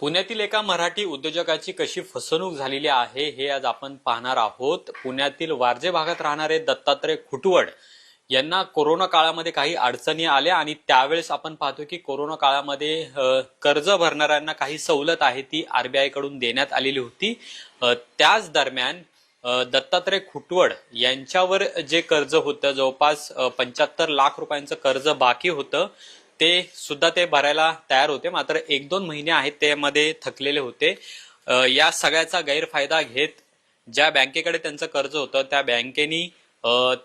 पुण्यातील एका मराठी उद्योजकाची कशी फसवणूक झालेली आहे हे आज आपण पाहणार आहोत. पुण्यातील वारजे भागात राहणारे दत्तात्रय खुटवड यांना कोरोना काळामध्ये काही अडचणी आल्या आणि त्यावेळेस आपण पाहतो की कोरोना काळामध्ये कर्ज भरणाऱ्यांना काही सवलत आहे ती आरबीआयकडून देण्यात आलेली होती. त्याच दरम्यान दत्तात्रय खुटवड यांच्यावर जे कर्ज होतं जवळपास पंच्याहत्तर लाख रुपयांचं कर्ज बाकी होतं. ते सुद्धा ते भरायला तयार होते. मात्र एक दोन महिने आहेत त्यामध्ये थकलेले होते. या सगळ्याचा गैरफायदा घेत ज्या बँकेकडे त्यांचं कर्ज होतं त्या बँकेनी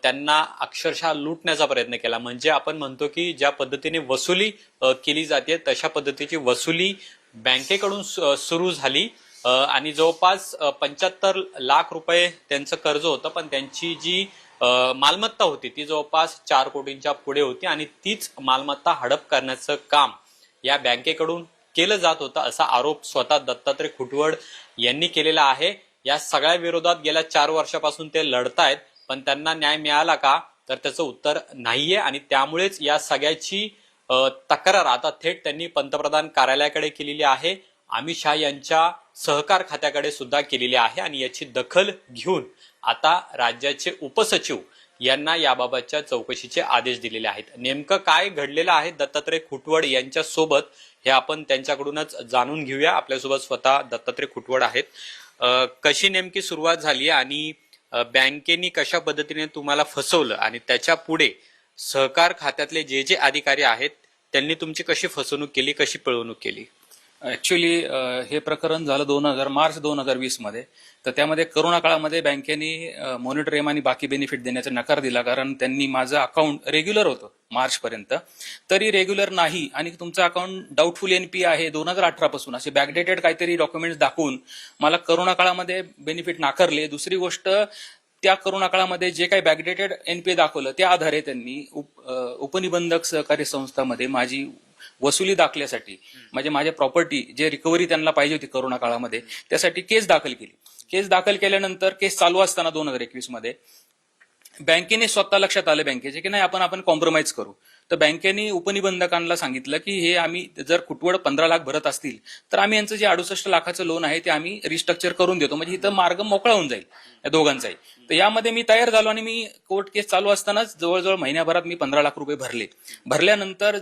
त्यांना अक्षरशः लुटण्याचा प्रयत्न केला. म्हणजे आपण म्हणतो की ज्या पद्धतीने वसुली केली जाते तशा पद्धतीची वसुली बँकेकडून सु- सुरू झाली. आणि जवळपास पंच्याहत्तर लाख रुपये त्यांचं कर्ज होतं. पण त्यांची जी मालमत्ता होती. ती जवळपास चार कोटींच्या पुढे होती आणि तीच मालमत्ता हडप करण्याचं काम या बँकेकडून केलं जात होतं असा आरोप स्वतः दत्तात्रय खुटवड यांनी केलेला आहे. या सगळ्या विरोधात गेल्या चार वर्षापासून ते लढतायत पण त्यांना न्याय मिळाला का? तर त्याचं उत्तर नाहीये आणि त्यामुळेच या सगळ्याची तक्रार आता थेट त्यांनी पंतप्रधान कार्यालयाकडे केलेली आहे. अमित शहा यांच्या सहकार खात्याकडे सुद्धा केलेली आहे आणि याची दखल घेऊन आता राज्याचे उपसचिव यांना याबाबतच्या चौकशीचे आदेश दिलेले आहेत. नेमकं काय घडलेलं आहे? दत्तात्रय खुटवड यांच्या सोबत हे आपण त्यांच्याकडूनच जाणून घेऊया. आपल्यासोबत स्वतः दत्तात्रय खुटवड आहेत. कशी नेमकी सुरुवात झाली आणि बँकेनी कशा पद्धतीने तुम्हाला फसवलं आणि त्याच्या पुढे सहकार खात्यातले जे जे अधिकारी आहेत त्यांनी तुमची कशी फसवणूक केली कशी पिळवणूक केली? ऍक्च्युली हे प्रकरण झालं दोन हजार मार्च दोन हजार वीसमध्ये तर त्यामध्ये करोना काळामध्ये बँकेने मॉनिटरियम आणि बाकी बेनिफिट देण्याचा नकार दिला कारण त्यांनी माझं अकाउंट रेग्युलर होतं मार्च पर्यंत तरी रेग्युलर नाही आणि तुमचं अकाउंट डाऊटफुल एनपी आहे दोन हजार अठरा पासून असे बॅकडेटेड काहीतरी डॉक्युमेंट्स दाखवून मला करोना काळामध्ये बेनिफिट नाकारले. दुसरी गोष्ट त्या करोना काळामध्ये जे काही बॅकडेटेड एनपीए दाखवलं त्या आधारे त्यांनी उपनिबंधक सहकारी संस्थामध्ये माझी वसुली दाखल्यासाठी म्हणजे माझ्या प्रॉपर्टी जे रिकव्हरी त्यांना पाहिजे होती करोना काळामध्ये त्यासाठी केस दाखल केली. केस दाखल केल्यानंतर केस चालू असताना दोन हजार एकवीसमध्ये बँकेने स्वतः लक्षात आलं बँकेचे की नाही आपण आपण कॉम्प्रोमाइज करू. तर बँकेने उपनिबंधकांना सांगितलं की हे आम्ही जर कुटवड पंधरा लाख भरत असतील तर आम्ही यांचं जे अडुसष्ट लाखाचं लोन आहे ते आम्ही रिस्ट्रक्चर करून देतो. म्हणजे इथं मार्ग मोकळा होऊन जाईल या दोघांचाही. तर यामध्ये मी तयार झालो आणि मी कोर्ट केस चालू असतानाच जवळजवळ महिन्याभरात मी पंधरा लाख रुपये भरले. भरल्यानंतर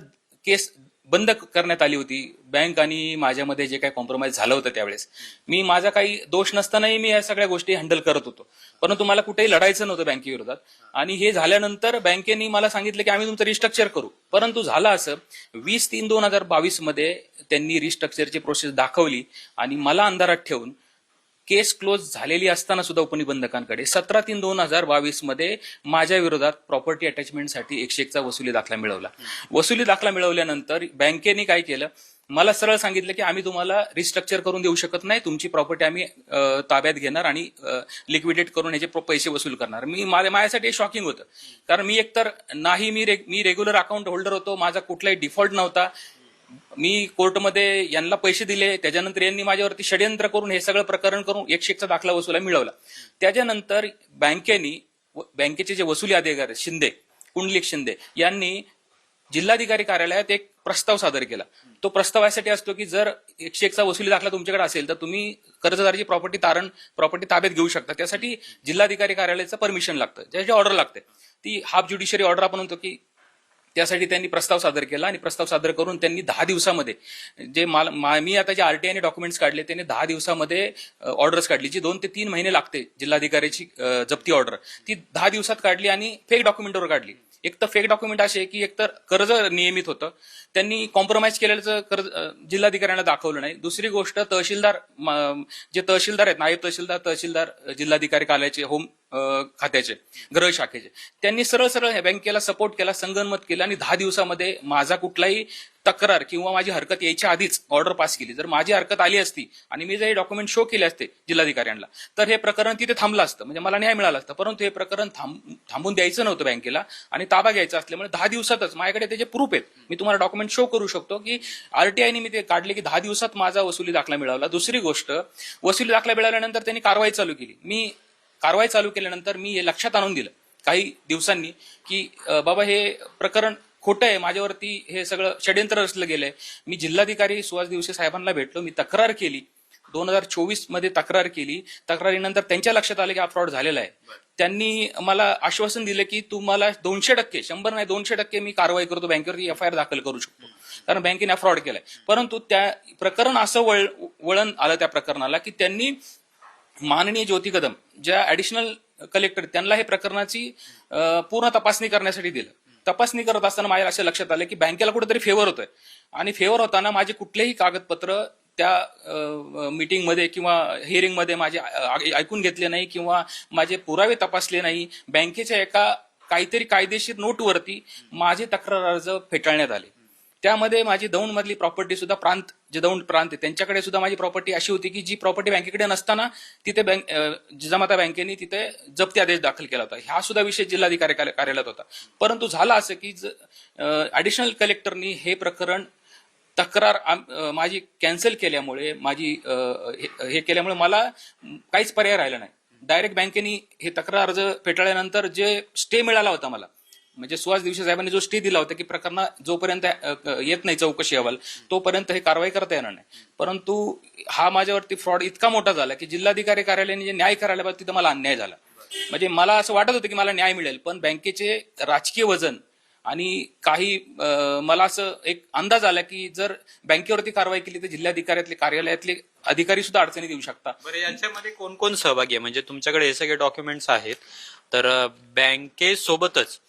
केस बंद करण्यात आली होती. बँक आणि माझ्यामध्ये जे काही कॉम्प्रोमाइज झालं होतं त्यावेळेस. मी माझा काही दोष नसतानाही मी या सगळ्या गोष्टी हँडल करत होतो. परंतु मला कुठेही लढायचं नव्हतं बँकेविरोधात आणि हे झाल्यानंतर बँकेने मला सांगितलं की आम्ही तुमचं रिस्ट्रक्चर करू. परंतु झालं असं वीस तीन दोन हजार बावीसमध्ये त्यांनी रिस्ट्रक्चरची प्रोसेस दाखवली आणि मला अंधारात ठेवून केस क्लोज झालेली असताना सुद्धा उपनिबंधकांकडे सतरा तीन दोन हजार बावीसमध्ये माझ्या विरोधात प्रॉपर्टी अटॅचमेंटसाठी एकशे एकचा वसुली दाखला मिळवला. वसुली दाखला मिळवल्यानंतर बँकेने काय केलं? मला सरळ सांगितलं की आम्ही तुम्हाला रिस्ट्रक्चर करून देऊ शकत नाही तुमची प्रॉपर्टी आम्ही ताब्यात घेणार आणि लिक्विडेट करून याचे पैसे वसूल करणार. मी माझ्यासाठी शॉकिंग होतं. कारण मी एकतर नाही मी रे- मी रेग्युलर अकाउंट होल्डर होतो माझा कुठलाही डिफॉल्ट नव्हता. मी कोर्टमध्ये यांना पैसे दिले त्याच्यानंतर यांनी माझ्यावरती षडयंत्र करून हे सगळं प्रकरण करून एकशेकचा दाखला वसुला मिळवला. त्याच्यानंतर बँकेनी बँकेचे जे वसुली अधिकारी शिंदे कुंडलिक शिंदे यांनी जिल्हाधिकारी कार्यालयात एक प्रस्ताव सादर केला. तो प्रस्ताव यासाठी असतो की जर एकशे एकचा वसुली दाखला तुमच्याकडे असेल तर तुम्ही कर्जदाराची प्रॉपर्टी तारण प्रॉपर्टी ताब्यात घेऊ शकता. त्यासाठी जिल्हाधिकारी कार्यालयाचं परमिशन लागतं ज्याची ऑर्डर लागते. ती हाफ ज्युडिशरी ऑर्डर आपण म्हणतो की त्यासाठी त्यांनी प्रस्ताव सादर केला आणि प्रस्ताव सादर करून त्यांनी दहा दिवसामध्ये जे माल मा- मी आता जे आरटीआयने डॉक्युमेंट्स काढले त्यांनी दहा दिवसामध्ये ऑर्डर्स काढली. जी दोन ते तीन महिने लागते जिल्हाधिकाऱ्याची जप्ती ऑर्डर ती दहा दिवसात काढली आणि फेक डॉक्युमेंटवर काढली. एक तर फेक डॉक्युमेंट असे की एक तर कर्ज नियमित होतं. त्यांनी कॉम्प्रोमाइज केलेलं कर्ज जिल्हाधिकाऱ्यांना दाखवलं नाही. दुसरी गोष्ट तहसीलदार जे तहसीलदार आहेत नायब तहसीलदार तहसीलदार जिल्हाधिकारी कार्यालयाचे होम खात्याचे गृह शाखेचे. त्यांनी सरळ सरळ ह्या बँकेला सपोर्ट केला संगनमत केलं आणि दहा दिवसामध्ये माझा कुठलाही तक्रार किंवा माझी हरकत यायच्या आधीच ऑर्डर पास केली. जर माझी हरकत आली असती आणि मी जर हे डॉक्युमेंट शो केले असते जिल्हाधिकाऱ्यांना तर हे प्रकरण तिथे थांबलं असतं. म्हणजे मला न्याय मिळाला असतं. परंतु हे प्रकरण थांब- थांबून द्यायचं नव्हतं बँकेला आणि ताबा घ्यायचा असल्यामुळे दहा दिवसातच माझ्याकडे त्याचे प्रूफ आहेत. मी तुम्हाला डॉक्युमेंट शो करू शकतो की आरटीआयने मी ते काढले की दहा दिवसात माझा वसुली दाखला मिळाला. दुसरी गोष्ट वसुली दाखला मिळाल्यानंतर त्यांनी कारवाई चालू केली. मी कारवाई चालू केल्यानंतर मी हे लक्षात आणून दिलं काही दिवसांनी की बाबा हे प्रकरण खोटं आहे माझ्यावरती हे सगळं षड्यंत्र रचलं गेलंय. मी जिल्हाधिकारी सुहास दिवसे साहेबांना भेटलो मी तक्रार केली. दोन हजार चोवीसमध्ये तक्रार केली. तक्रारीनंतर त्यांच्या लक्षात आलं की हा फ्रॉड झालेला आहे. त्यांनी मला आश्वासन दिलं की तुम्हाला दोनशे टक्के शंभर नाही दोनशे टक्के मी कारवाई करतो बँकेवरती एफ आय आर दाखल करू शकतो. कारण बँकेने फ्रॉड केलाय. परंतु त्या प्रकरण असं वळ वळण आलं त्या प्रकरणाला की त्यांनी माननीय ज्योती कदम ज्या ऍडिशनल कलेक्टर त्यांना हे प्रकरणाची पूर्ण तपासणी करण्यासाठी दिलं. तपासणी करत असताना माझ्या असं लक्षात आलं की बँकेला कुठेतरी फेवर होतोय. आणि फेवर होताना माझे कुठलेही कागदपत्र त्या मीटिंगमध्ये किंवा हिअरिंगमध्ये माझे ऐकून घेतले नाही किंवा माझे पुरावे तपासले नाही बँकेच्या एका काहीतरी कायदेशीर नोटवरती माझे तक्रार अर्ज फेटाळण्यात आले. त्यामध्ये माझी दौंड मधली प्रॉपर्टी सुद्धा प्रांत जे दौंड प्रांत आहे त्यांच्याकडे सुद्धा माझी प्रॉपर्टी अशी होती की जी प्रॉपर्टी बँकेकडे नसताना तिथे बँक जिजामाता बँकेने तिथे जप्ती आदेश दाखल केला होता. हा सुद्धा विषय जिल्हाधिकारी कार्य- कार्यालयात होता. परंतु झाला असं की ऍडिशनल कलेक्टरनी हे प्रकरण तक्रार माझी कॅन्सल केल्यामुळे माझी हे- हे केल्यामुळे मला काहीच पर्याय राहिला नाही. डायरेक्ट बँकेने हे तक्रार अर्ज फेटाळल्यानंतर जे स्टे मिळाला होता मला म्हणजे सुहास दिवशी साहेबांनी जो स्टे दिला होता की प्रकरण जोपर्यंत येत नाही चौकशी अहवाल तोपर्यंत हे कारवाई करता येणार नाही. परंतु हा माझ्यावरती फ्रॉड इतका मोठा झाला की जिल्हाधिकारी कार्यालयाने जे न्याय करायला पाहिजे तिथं मला अन्याय झाला. म्हणजे मला असं वाटत होतं की मला न्याय मिळेल पण बँकेचे राजकीय वजन आणि काही मला असं एक अंदाज आला की जर बँकेवरती कारवाई केली तर जिल्हाधिकाऱ्यातले कार्यालयातले अधिकारी सुद्धा अडचणी देऊ शकतात बरं यांच्यामध्ये कोण कोण सहभागी आहे? म्हणजे तुमच्याकडे हे सगळे डॉक्युमेंट्स आहेत तर बँकेसोबतच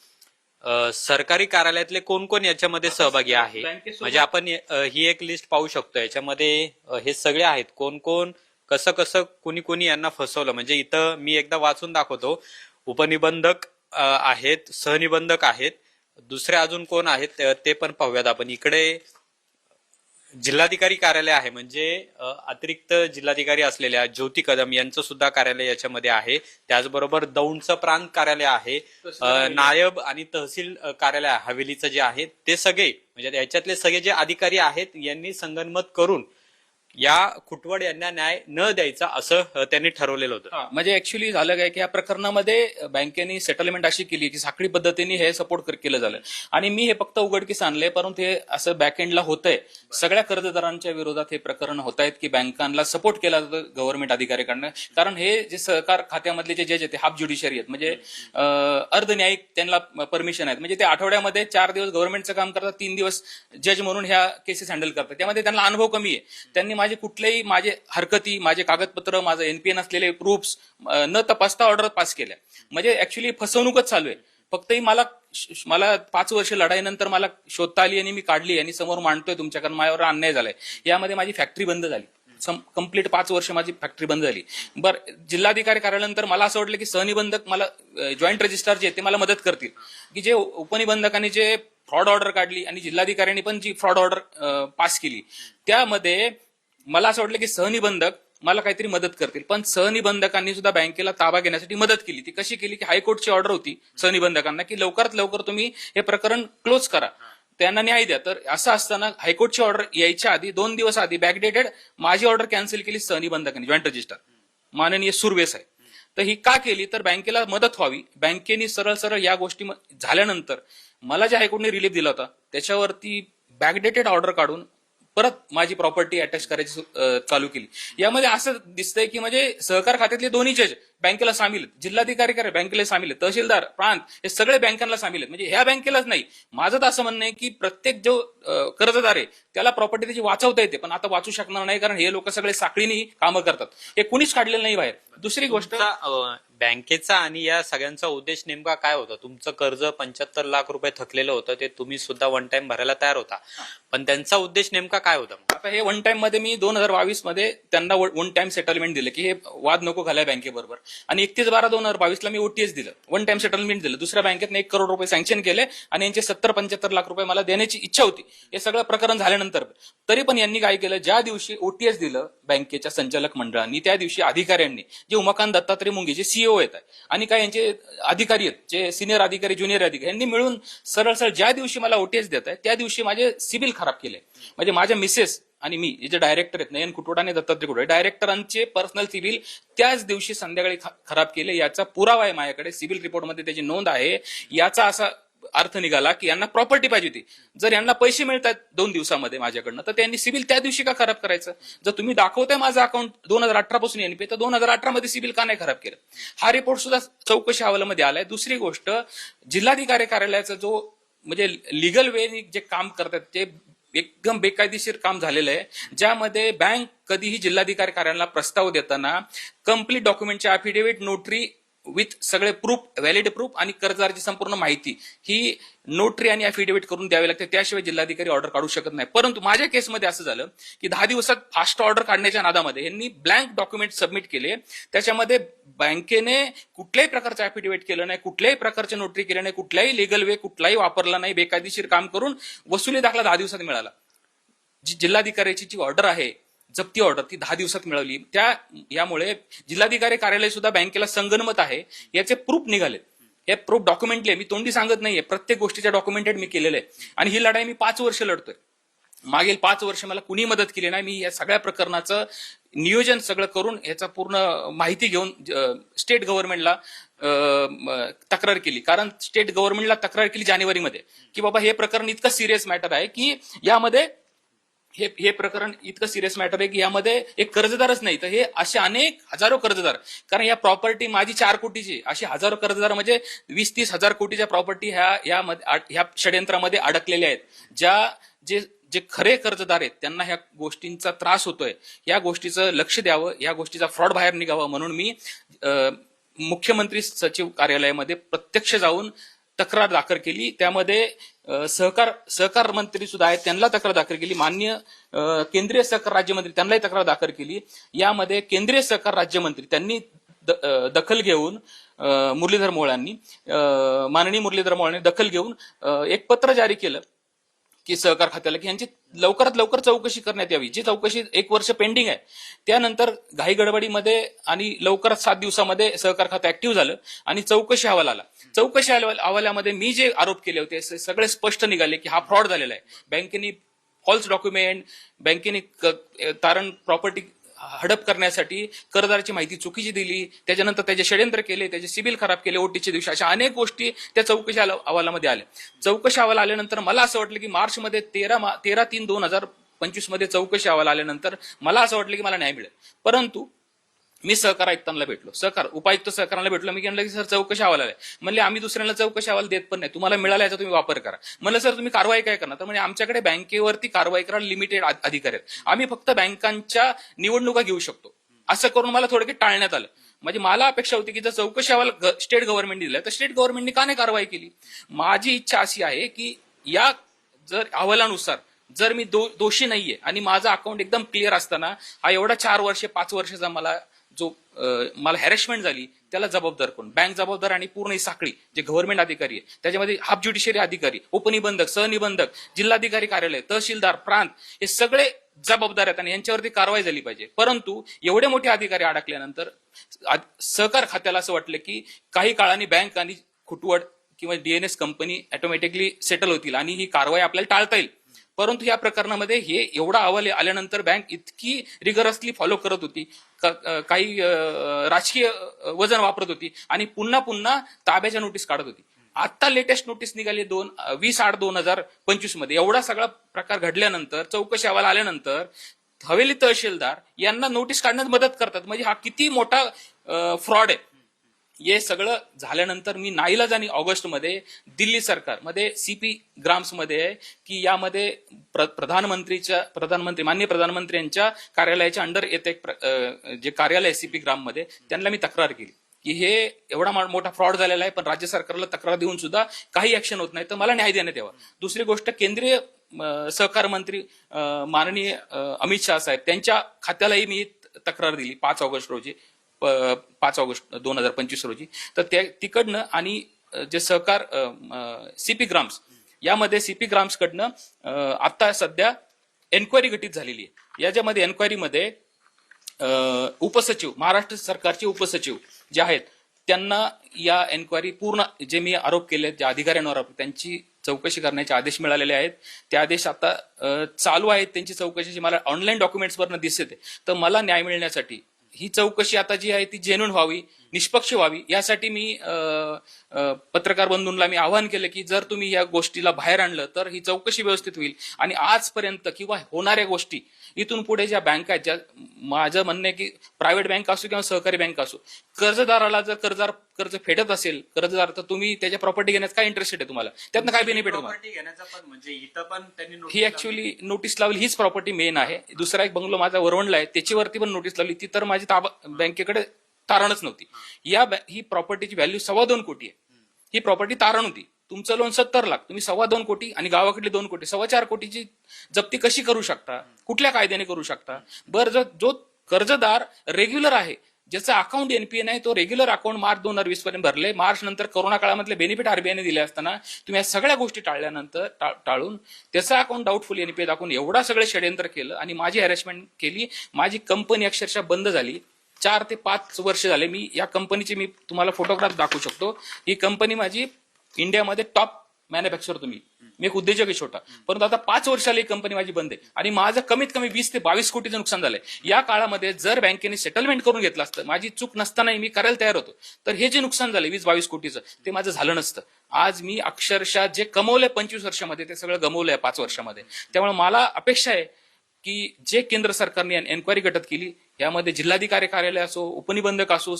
सरकारी कार्यालयातले कोण कोण याच्यामध्ये सहभागी आहे म्हणजे आपण ही एक लिस्ट पाहू शकतो. याच्यामध्ये हे सगळे आहेत. कोण कोण कसं कसं कोणी कोणी यांना फसवलं. म्हणजे इथं मी एकदा वाचून दाखवतो. उपनिबंधक आहेत सहनिबंधक आहेत. दुसरे अजून कोण आहेत ते पण पाहूयात आपण. इकडे जिल्हाधिकारी कार्यालय आहे म्हणजे अतिरिक्त जिल्हाधिकारी असलेल्या ज्योती कदम यांचं सुद्धा कार्यालय याच्यामध्ये आहे. त्याचबरोबर दौंडचं प्रांत कार्यालय आहे नायब आणि तहसील कार्यालय हवेलीचं जे आहे ते सगळे म्हणजे याच्यातले सगळे जे अधिकारी आहेत यांनी संगनमत करून या खुटवड यांना न्याय न द्यायचा असं त्यांनी ठरवलेलं होतं. म्हणजे ऍक्च्युली झालं काय की या प्रकरणामध्ये बँकेने सेटलमेंट अशी केली की साखळी पद्धतीने हे सपोर्ट केलं झालं. आणि मी हे फक्त उघडकीस आणलंय परंतु हे असं बॅकएंडला होतंय. सगळ्या कर्जदारांच्या विरोधात हे प्रकरण होत आहेत की बँकांना सपोर्ट केला जातो गव्हर्नमेंट अधिकाऱ्याकडनं. कारण हे जे सहकार खात्यामधले जे जज आहेत ते हाफ ज्युडिशरी आहेत. म्हणजे अं, अर्धन्यायिक त्यांना परमिशन आहेत. म्हणजे ते आठवड्यामध्ये चार दिवस गव्हर्नमेंटचं काम करतात तीन दिवस जज म्हणून ह्या केसेस हँडल करतात. त्यामध्ये त्यांना अनुभव कमी आहे. त्यांनी माझे कुठलेही माझे हरकती माझे कागदपत्र माझं एनपीएन असलेले प्रूफ्स न तपासता ऑर्डर पास केल्या. म्हणजे ऍक्च्युली फसवणूकच चालू आहे. फक्तही मला मला पाच वर्ष लढाईनंतर मला शोधता आली आणि मी काढली आणि समोर मांडतोय तुमच्या कारण माझ्यावर अन्याय झालाय. यामध्ये माझी फॅक्टरी बंद झाली. कंप्लीट पाच वर्ष माझी फॅक्टरी बंद झाली. बरं जिल्हाधिकारी कार्यालयानंतर मला असं वाटलं की सहनिबंधक मला जॉईंट रजिस्ट्रार जे ते मला मदत करतील. की जे उपनिबंधकांनी जे फ्रॉड ऑर्डर काढली आणि जिल्हाधिकाऱ्यांनी पण जी फ्रॉड ऑर्डर पास केली त्यामध्ये मला असं वाटलं की सहनिबंधक मला काहीतरी मदत करतील. पण सहनिबंधकांनी सुद्धा बँकेला ताबा घेण्यासाठी मदत केली. ती कशी केली की हायकोर्टची ऑर्डर होती सहनिबंधकांना की लवकरात लवकर तुम्ही हे प्रकरण क्लोज करा. त्यांना न्याय द्या. तर असं असताना हायकोर्टची ऑर्डर यायच्या आधी दोन दिवस आधी बॅकडेटेड माझी ऑर्डर कॅन्सल केली सहनिबंधकांनी जॉईंट रजिस्टर माननीय सुरवेस आहे तर ही का केली? तर बँकेला मदत व्हावी. बँकेने सरळ सरळ या गोष्टी म- झाल्यानंतर मला ज्या हायकोर्टने रिलीफ दिला होता त्याच्यावरती बॅकडेटेड ऑर्डर काढून परत माझी प्रॉपर्टी अटॅच करायची चालू केली. यामध्ये असं दिसतंय की म्हणजे सहकार खात्यातले दोन्ही जज बँकेला सामील आहेत जिल्हाधिकारी कार्य बँकेला सामील आहेत तहसीलदार प्रांत हे सगळे बँकांना सामील आहेत. म्हणजे ह्या बँकेलाच नाही. माझं तर असं म्हणणं आहे की प्रत्येक जो कर्जदार आहे त्याला प्रॉपर्टी त्याची वाचवता येते पण आता वाचू शकणार नाही कारण हे लोक सगळे साखळीने कामं करतात. हे कुणीच काढलेलं नाही बाहेर. दुसरी गोष्ट बँकेचा आणि या सगळ्यांचा उद्देश नेमका काय होता? तुमचं कर्ज पंच्याहत्तर लाख रुपये थकलेलं होतं ते तुम्ही सुद्धा वन टाइम भरायला तयार होता. पण त्यांचा उद्देश नेमका काय होता? आता हे वन टाइममध्ये मी दोन हजार बावीसमध्ये त्यांना वन टाइम सेटलमेंट दिलं की हे वाद नको घालाय बँकेबरोबर. आणि एकतीस बारा दोन हजार बावीसला मी ओटीएस दिलं. वन टाइम सेटलमेंट दिलं. दुसऱ्या बँकेत एक करोड रुपये सँक्शन केले आणि यांचे सत्तर पंच्याहत्तर लाख रुपये मला देण्याची इच्छा होती. हे सगळं प्रकरण झाल्यानंतर. तरी पण यांनी काय केलं? ज्या दिवशी ओटीएस दिलं बँकेच्या संचालक मंडळांनी त्या दिवशी अधिकाऱ्यांनी जे उमाकांत दत्तात्रय मुंगे जे सीईओ आहेत आणि काय यांचे अधिकारी आहेत जे सिनियर अधिकारी ज्युनियर अधिकारी यांनी मिळून सरळ सरळ ज्या दिवशी मला ओटीएस देत आहे त्या दिवशी माझे सिबिल खराब केले. म्हणजे माझ्या मिसेस आणि मी जे डायरेक्टर आहेत नयन कुटोड आणि दत्तात्रय कुटोड डायरेक्टरांचे पर्सनल सिबिल त्याच दिवशी संध्याकाळी खराब केले याचा पुरावा आहे माझ्याकडे सिबिल रिपोर्टमध्ये त्याची नोंद आहे. याचा असा अर्थ निघाला की यांना प्रॉपर्टी पाहिजे होती. जर यांना पैसे मिळतात दोन दिवसामध्ये माझ्याकडनं तर त्यांनी सिबिल त्या दिवशी का खराब करायचं? जर तुम्ही दाखवताय माझं अकाउंट दोन हजार अठरा पासून एनपी तर दोन हजार अठरा मध्ये सिबिल का नाही खराब केलं? हा रिपोर्ट सुद्धा चौकशी अहवालामध्ये आलाय. दुसरी गोष्ट जिल्हाधिकारी कार्यालयाचा जो म्हणजे लिगल वे जे काम करतात ते एकदम बेकायदेशीर काम झालेलं आहे ज्यामध्ये बँक कधीही जिल्हाधिकारी कार्यालयाला प्रस्ताव देताना कंप्लीट डॉक्युमेंटचे अफिडेव्हिट नोटरी विथ सगळे प्रूफ व्हॅलिड प्रूफ आणि कर्जदाराची संपूर्ण माहिती. ही नोटरी आणि अफिडेव्हिट करून द्यावी लागते. त्याशिवाय जिल्हाधिकारी ऑर्डर काढू शकत नाही. परंतु माझ्या केसमध्ये असं झालं की दहा दिवसात फास्ट ऑर्डर काढण्याच्या नादामध्ये यांनी ब्लँक डॉक्युमेंट सबमिट केले. त्याच्यामध्ये बँकेने कुठल्याही प्रकारचं अफिडेव्हिट केलं नाही कुठल्याही प्रकारचे नोटरी केलं नाही कुठल्याही लिगल वे कुठलाही वापरला नाही बेकायदेशीर काम करून वसुली दाखला दहा दिवसात मिळाला. जी जिल्हाधिकाऱ्याची जी ऑर्डर आहे जप्ती ऑर्डर ती दहा दिवसात मिळवली त्या यामुळे जिल्हाधिकारी कार्यालय सुद्धा बँकेला संगनमत आहे. याचे प्रूफ निघाले हे प्रूफ डॉक्युमेंटले मी तोंडी सांगत नाहीये. प्रत्येक गोष्टीच्या डॉक्युमेंटेड मी केलेलं आहे आणि ही लढाई मी पाच वर्ष लढतोय. मागील पाच वर्ष मला कुणी मदत केली नाही. मी या सगळ्या प्रकरणाचं नियोजन सगळं करून याचा पूर्ण माहिती घेऊन स्टेट गव्हर्नमेंटला तक्रार केली. कारण स्टेट गव्हर्नमेंटला तक्रार केली जानेवारीमध्ये. की बाबा हे प्रकरण इतकं सिरियस मॅटर आहे की यामध्ये हे हे प्रकरण इतकं सिरियस मॅटर आहे की यामध्ये एक कर्जदारच नाही. तर हे असे अनेक हजारो कर्जदार. कारण या प्रॉपर्टी माझी चार कोटीची अशी हजारो कर्जदार म्हणजे वीस तीस हजार कोटीच्या प्रॉपर्टी ह्या यामध्ये ह्या षडयंत्रामध्ये अडकलेल्या आहेत. ज्या जे जे खरे कर्जदार आहेत त्यांना ह्या गोष्टींचा त्रास होतोय. या गोष्टीचं लक्ष द्यावं या गोष्टीचा फ्रॉड बाहेर निघावा म्हणून मी मुख्यमंत्री सचिव कार्यालयामध्ये प्रत्यक्ष जाऊन तक्रार दाखल केली. त्यामध्ये सहकार सहकार मंत्री सुद्धा आहेत त्यांना तक्रार दाखल केली. मान्य केंद्रीय सहकार राज्यमंत्री त्यांनाही तक्रार दाखल केली. यामध्ये केंद्रीय सहकार राज्यमंत्री त्यांनी द- दखल घेऊन मुरलीधर मोहोळांनी माननीय मुरलीधर मोहोळांनी दखल घेऊन एक पत्र जारी केलं. की सहकार खात्याला की यांची लवकरात लवकर चौकशी करण्यात यावी. जी चौकशी एक वर्ष पेंडिंग आहे त्यानंतर घाई गडबडीमध्ये आणि लवकरात सात दिवसामध्ये सहकार खातं ऍक्टिव्ह झालं आणि चौकशी अहवाल आला चौकशी अहवालामध्ये मी जे आरोप केले होते सगळे स्पष्ट निघाले की हा फ्रॉड झालेला आहे. बँकेने फॉल्स डॉक्युमेंट बँकेने क- तारण प्रॉपर्टी हडप करण्यासाठी कर्जदाराची माहिती चुकीची दिली त्याच्यानंतर त्याचे षडयंत्र केले त्याचे सिबिल खराब केले ओटीचे दिवशी अशा अनेक गोष्टी त्या चौकशी अहवालामध्ये आल्या. चौकशी अहवाल आल्यानंतर मला असं वाटलं की मार्चमध्ये तेरा मा- तेरा तीन दोन हजार पंचवीसमध्ये चौकशी अहवाल आल्यानंतर मला असं वाटलं की मला न्याय मिळेल. परंतु मी सहकार आयुक्तांना भेटलो. सहकार उपायुक्त सहकारांना भेटलो. मी म्हणलं की सर चौकशी अहवाल आलाय म्हणले आम्ही दुसऱ्यांना चौकशी अहवाल देत पण नाही. तुम्हाला मिळाला याचा तुम्ही वापर करा. म्हणलं सर तुम्ही कारवाई काय करणार? तर म्हणजे आमच्याकडे बँकेवरती कारवाई करायला लिमिटेड अधिकारी आहेत. आम्ही फक्त बँकांच्या निवडणुका घेऊ शकतो. असं करून मला थोडक्यात टाळण्यात आलं. म्हणजे मला अपेक्षा होती की जर चौकशी अहवाल स्टेट गव्हर्नमेंट दिलाय तर स्टेट गव्हर्नमेंटने का नाही कारवाई केली? माझी इच्छा अशी आहे की या जर अहवालानुसार जर मी दो, दोषी नाहीये आणि माझं अकाउंट एकदम क्लिअर असताना हा एवढा चार वर्षे पाच वर्षाचा मला जो मला हॅरेसमेंट झाली त्याला जबाबदार कोण? बँक जबाबदार आणि पूर्ण ही साखळी जे गव्हर्नमेंट अधिकारी आहे त्याच्यामध्ये हाफ ज्युडिशियरी अधिकारी उपनिबंधक सहनिबंधक जिल्हाधिकारी कार्यालय तहसीलदार प्रांत हे सगळे जबाबदार आहेत आणि यांच्यावरती कारवाई झाली पाहिजे. परंतु एवढे मोठे अधिकारी अडकल्यानंतर सहकार खात्याला असं वाटलं की काही काळाने बँक आणि खुटवड किंवा डीएनएस कंपनी ऑटोमॅटिकली सेटल होतील आणि ही कारवाई आपल्याला टाळता येईल. परंतु या प्रकरणामध्ये हे एवढा अहवाल आल्यानंतर बँक इतकी रिगरसली फॉलो करत होती. काही राजकीय वजन वापरत होती आणि पुन्हा पुन्हा ताब्याच्या नोटीस काढत होती. आता लेटेस्ट नोटीस निघाली दोन वीस आठ दोन हजार पंचवीसमध्ये. एवढा सगळा प्रकार घडल्यानंतर चौकशी अहवाल आल्यानंतर हवेली तहसीलदार यांना नोटीस काढण्यात मदत करतात. म्हणजे हा किती मोठा फ्रॉड आहे. हे सगळं झाल्यानंतर मी नाईलाज आणि ऑगस्ट ऑगस्टमध्ये दिल्ली सरकारमध्ये सीपी ग्राम्समध्ये आहे की यामध्ये प्र- प्रधानमंत्रीच्या प्रधानमंत्री माननीय प्रधानमंत्र्यांच्या कार्यालयाच्या अंडर येते एक जे कार्यालय सीपी ग्राममध्ये त्यांना मी तक्रार केली. की हे एवढा मोठा फ्रॉड झालेला आहे पण राज्य सरकारला तक्रार देऊन सुद्धा काही ऍक्शन होत नाही तर मला न्याय देण्यात यावा. दुसरी गोष्ट केंद्रीय सहकार मंत्री माननीय अमित शहा साहेब त्यांच्या खात्यालाही मी तक्रार दिली पाच ऑगस्ट रोजी. पाच ऑगस्ट दोन हजार पंचवीस रोजी. तर त्या तिकडनं आणि जे सहकार सीपी ग्राम्स यामध्ये सीपी ग्राम्स कडनं आता सध्या एन्क्वायरी गठीत झालेली आहे. याच्यामध्ये एन्क्वायरीमध्ये उपसचिव महाराष्ट्र सरकारचे उपसचिव जे आहेत त्यांना या एन्क्वायरी पूर्ण जे मी आरोप केले आहेत, ज्या अधिकाऱ्यांवर आरोप त्यांची चौकशी करण्याचे आदेश मिळालेले आहेत. ते आदेश आता चालू आहेत. त्यांची चौकशीची मला ऑनलाईन डॉक्युमेंट्सवरनं दिसते तर मला न्याय मिळण्यासाठी ही चौकशी आता जी आहे ती जेन्युन व्हावी. निष्पक्ष व्हावी. यासाठी मी पत्रकार बंधूंना मी आवाहन केलं की जर तुम्ही या गोष्टीला बाहेर आणलं तर ही चौकशी व्यवस्थित होईल. आणि आजपर्यंत किंवा होणाऱ्या गोष्टी इथून पुढे ज्या बँका आहेत ज्या माझं म्हणणं आहे की प्रायव्हेट बँक असो किंवा सहकारी बँक असो कर्जदाराला जर कर्जदार कर्ज फेडत असेल कर्जदार तर तुम्ही त्याच्या प्रॉपर्टी घेण्यात काय इंटरेस्टेड आहे तुम्हाला? त्यातनं काय बेनिफिट म्हणजे ही लावली. ऍक्च्युली नोटीस लावली हीच प्रॉपर्टी मेन आहे. दुसरा एक बंगलो माझा वरवणला आहे त्याच्यावरती पण नोटीस लावली. ती तर माझी ताबा बँकेकडे तारणच नव्हती. या बॅ- ही प्रॉपर्टीची व्हॅल्यू सव्वा दोन कोटी आहे. ही प्रॉपर्टी तारण होती. तुमचं लोन सत्तर लाख तुम्ही सव्वा दोन कोटी आणि गावाकडली दोन कोटी सव्वा चार कोटीची जप्ती कशी करू शकता? कुठल्या कायद्याने करू शकता? बरं जर जो कर्जदार रेग्युलर आहे ज्याचा अकाउंट एनपीए नाही तो रेग्युलर अकाउंट मार्च दोन हजार वीस पर्यंत भरले. मार्च नंतर कोरोना काळामधले बेनिफिट आरबीआयने दिले असताना तुम्ही या सगळ्या गोष्टी टाळल्यानंतर टा- टाळून त्याचा अकाउंट डाऊटफुल एनपीए दाखवून एवढा सगळं षडयंत्र केलं आणि माझी हॅरेसमेंट केली. माझी कंपनी अक्षरशः बंद झाली. चार ते पाच वर्ष झाले मी या कंपनीचे मी तुम्हाला फोटोग्राफ दाखवू शकतो. ही कंपनी माझी इंडियामध्ये टॉप मॅन्युफॅक्चर तुम्ही. मी एक उद्योजक आहे छोटा. परंतु आता पाच वर्षाला ही कंपनी माझी बंद आहे. आणि माझं कमीत कमी वीस ते बावीस कोटीचं नुकसान झालंय. या काळामध्ये जर बँकेने सेटलमेंट करून घेतलं असतं माझी चूक नसतानाही मी करायला तयार होतो. तर हे जे नुकसान झालं वीस बावीस कोटीचं ते माझं झालं नसतं. आज मी अक्षरशः जे कमवलंय पंचवीस वर्षामध्ये ते सगळं गमवलंय पाच वर्षामध्ये. त्यामुळे मला अपेक्षा आहे की जे केंद्र सरकारने एन्क्वायरी गटत केली यामध्ये जिल्हाधिकारी कार्यालय असो उपनिबंधक असो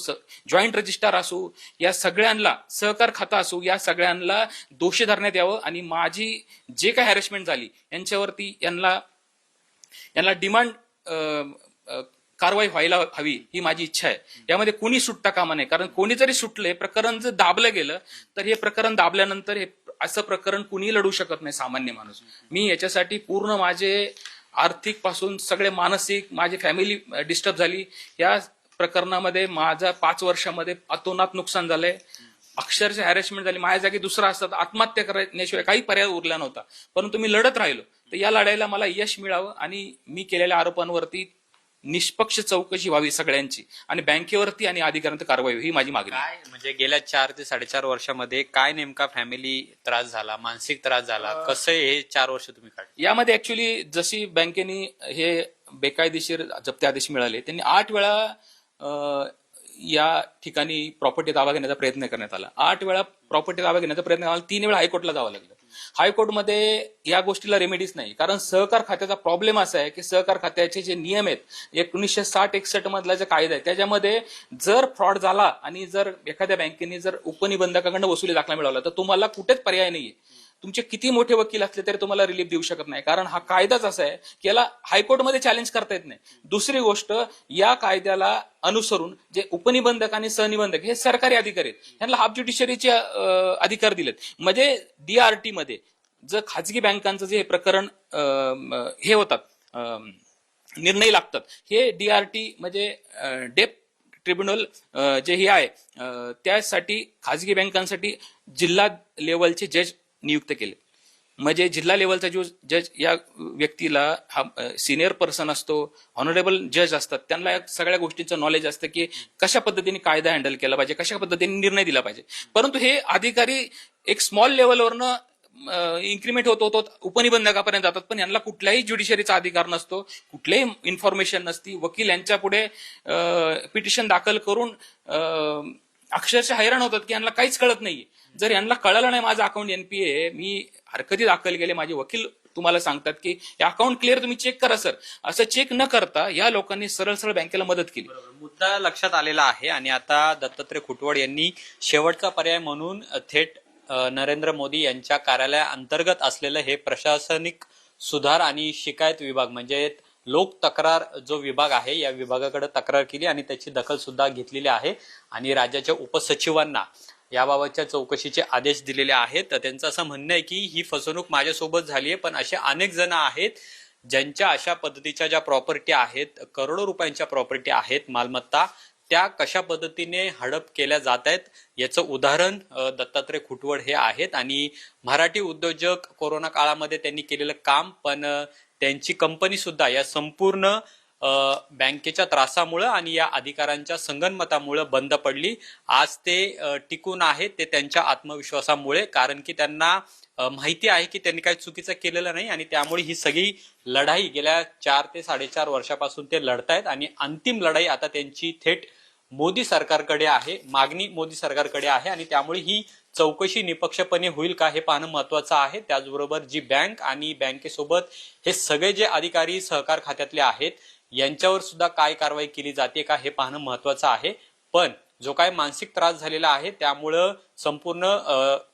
जॉईंट रजिस्ट्रार असो या सगळ्यांना सहकार खाता असो या सगळ्यांना दोषी धरण्यात यावं आणि माझी जे काही हॅरेसमेंट झाली यांच्यावरती यांना यांना डिमांड कारवाई व्हायला हवी ही माझी इच्छा आहे. यामध्ये कोणी सुटता कामा नये कारण कोणी जरी सुटले प्रकरण जर दाबलं गेलं तर हे प्रकरण दाबल्यानंतर हे असं प्रकरण कुणी लढू शकत नाही सामान्य माणूस. मी याच्यासाठी पूर्ण माझे आर्थिकपासून सगळे मानसिक माझी फॅमिली डिस्टर्ब झाली. या प्रकरणामध्ये माझा पाच वर्षामध्ये अतोनात नुकसान झालंय. अक्षरशः हॅरेसमेंट झाली. माझ्या जागी दुसरा असतात. आत्महत्या करण्याशिवाय काही पर्याय उरला नव्हता. परंतु मी लढत राहिलो. तर या लढाईला मला यश मिळावं आणि मी केलेल्या आरोपांवरती निष्पक्ष चौकशी व्हावी सगळ्यांची आणि बँकेवरती आणि अधिकाऱ्यांची कारवाई ही माझी मागणी आहे. काय? म्हणजे गेल्या चार ते साडेचार वर्षामध्ये काय नेमका फॅमिली त्रास झाला मानसिक त्रास झाला? कसं हे चार वर्ष तुम्ही काढले? यामध्ये ऍक्च्युली जशी बँकेने हे बेकायदेशीर जप्ती आदेश मिळाले त्यांनी आठ वेळा अं, या ठिकाणी प्रॉपर्टी ताबा घेण्याचा प्रयत्न करण्यात आला. आठ वेळा प्रॉपर्टी ताबा घेण्याचा प्रयत्न आला. तीन वेळा हायकोर्टला जावं लागलं. हायकोर्टमध्ये या गोष्टीला रेमेडीज नाही. कारण सहकार खात्याचा प्रॉब्लेम असा आहे की सहकार खात्याचे जे नियम आहेत एकोणीसशे साठ एकसष्ट मधला जे कायदा आहे त्याच्यामध्ये जर फ्रॉड झाला आणि जर एखाद्या बँकेने जर उपनिबंधकाकडनं वसुली दाखला मिळवला तर तुम्हाला कुठेच पर्याय नाहीये. तुमचे किती मोठे वकील असले तरी तुम्हाला रिलीफ देऊ शकत नाही. कारण हा कायदाच असा आहे की याला हायकोर्टमध्ये चॅलेंज करता येत नाही. दुसरी गोष्ट या कायद्याला अनुसरून जे उपनिबंधक आणि सहनिबंधक हे सरकारी अधिकारी आहेत यांना हाफ ज्युडिशरीचे अधिकार दिलेत. म्हणजे डीआरटी मध्ये जर खाजगी बँकांचं जे प्रकरण हे होतात निर्णय लागतात हे डीआरटी म्हणजे डेप ट्रिब्युनल जे हे आहे त्यासाठी खाजगी बँकांसाठी जिल्हा लेवलचे जज नियुक्त केले. म्हणजे जिल्हा लेवलचा जो जज या व्यक्तीला हा सिनियर पर्सन असतो ऑनरेबल जज असतात त्यांना या सगळ्या गोष्टींचं नॉलेज असतं की कशा पद्धतीने कायदा हँडल केला पाहिजे कशा पद्धतीने निर्णय दिला पाहिजे. परंतु हे अधिकारी एक स्मॉल लेवलवरनं इन्क्रीमेंट होत होतो उपनिबंधकापर्यंत जातात पण यांना कुठल्याही ज्युडिशरीचा अधिकार नसतो कुठल्याही इन्फॉर्मेशन नसती वकील यांच्या पुढे पिटिशन दाखल करून अक्षरशः हैराण होतात की यांना काहीच कळत नाही जर यांना कळलं नाही माझं अकाउंट एनपीए मी हरकती दाखल केले माझे वकील तुम्हाला सांगतात की हे अकाउंट क्लिअर तुम्ही चेक करा सर असं चेक न करता या लोकांनी सरळ सरळ बँकेला मदत केली. मुद्दा लक्षात आलेला आहे आणि आता दत्तात्रय खुटवड यांनी शेवटचा पर्याय म्हणून थेट नरेंद्र मोदी यांच्या कार्यालया अंतर्गत असलेलं हे प्रशासनिक सुधार आणि शिकायत विभाग म्हणजे लोक तक्रार जो विभाग आहे या विभागाकडे तक्रार केली आणि त्याची दखल सुद्धा घेतलेली आहे. आणि राज्याच्या उपसचिवांना याबाबतच्या चौकशीचे आदेश दिलेले आहेत. तर त्यांचं असं म्हणणं आहे की ही फसवणूक माझ्यासोबत झाली आहे पण असे अनेक जण आहेत ज्यांच्या अशा पद्धतीच्या ज्या प्रॉपर्टी आहेत करोडो रुपयांच्या प्रॉपर्टी आहेत मालमत्ता त्या कशा पद्धतीने हडप केल्या जात आहेत याचं उदाहरण दत्तात्रय खुटवड हे आहेत. आणि मराठी उद्योजक कोरोना काळामध्ये त्यांनी केलेलं काम पण त्यांची कंपनी सुद्धा या संपूर्ण बँकेच्या त्रासामुळं आणि या अधिकाऱ्यांच्या संगनमतामुळं बंद पडली. आज ते टिकून आहेत ते त्यांच्या आत्मविश्वासामुळे कारण की त्यांना माहिती आहे की त्यांनी काही चुकीचं केलेलं नाही आणि त्यामुळे ही सगळी लढाई गेल्या चार ते साडेचार वर्षापासून ते लढतायत आणि अंतिम लढाई आता त्यांची थेट मोदी सरकारकडे आहे मागणी मोदी सरकारकडे आहे आणि त्यामुळे ही चौकशी निपक्षपणे होईल का हे पाहणं महत्वाचं आहे. त्याचबरोबर जी बँक आणि बँकेसोबत हे सगळे जे अधिकारी सहकार खात्यातले आहेत यांच्यावर सुद्धा काय कारवाई केली जाते का हे पाहणं महत्वाचं आहे. पण जो काय मानसिक त्रास झालेला आहे त्यामुळं संपूर्ण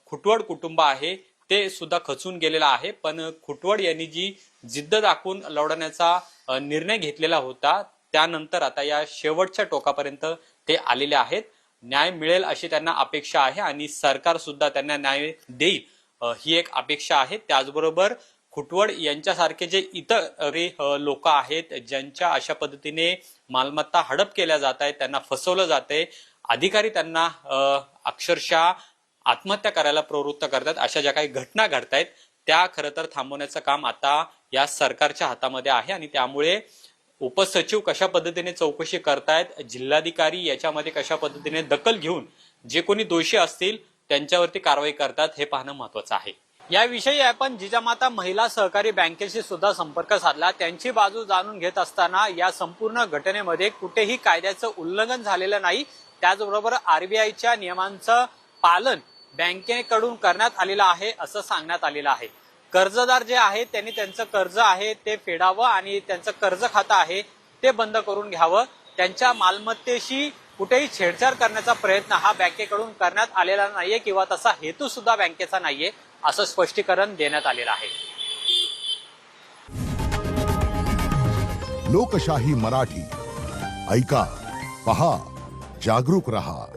खुटवड कुटुंब आहे ते सुद्धा खचून गेलेलं आहे. पण खुटवड यांनी जी जिद्द दाखवून लढवण्याचा निर्णय घेतलेला होता त्यानंतर आता या शेवटच्या टोकापर्यंत ते आलेले आहेत. न्याय मिळेल अशी त्यांना अपेक्षा आहे आणि सरकार सुद्धा त्यांना न्याय देईल ही एक अपेक्षा आहे. त्याचबरोबर खुटवड यांच्यासारखे जे इतर लोक आहेत ज्यांच्या अशा पद्धतीने मालमत्ता हडप केल्या जात आहेत त्यांना फसवलं जाते अधिकारी त्यांना अक्षरशः आत्महत्या करायला प्रवृत्त करतात. अशा ज्या काही घटना घडतायत त्या खरं तर थांबवण्याचं काम आता या सरकारच्या हातामध्ये आहे आणि त्यामुळे उपसचिव कशा पद्धतीने चौकशी करतायत जिल्हाधिकारी याच्यामध्ये कशा पद्धतीने दखल घेऊन जे कोणी दोषी असतील त्यांच्यावरती कारवाई करतात हे पाहणं महत्वाचं आहे. याविषयी आपण जिजामाता महिला सहकारी बँकेशी सुद्धा संपर्क साधला. त्यांची बाजू जाणून घेत असताना या संपूर्ण घटनेमध्ये कुठेही कायद्याचं उल्लंघन झालेलं नाही. त्याचबरोबर आरबीआयच्या नियमांचं पालन बँकेकडून करण्यात आलेलं आहे असं सांगण्यात आलेलं आहे. कर्जदार जे आहेत त्यांनी त्यांचं कर्ज आहे ते फेडावं आणि त्यांचं कर्ज खातं आहे ते बंद करून घ्यावं. त्यांच्या मालमत्तेशी कुठेही छेडछाड करण्याचा प्रयत्न हा बँकेकडून करण्यात आलेला नाहीये किंवा तसा हेतू सुद्धा बँकेचा नाहीये असं स्पष्टीकरण देण्यात आलेलं आहे. लोकशाही मराठी. ऐका पहा जागरूक रहा.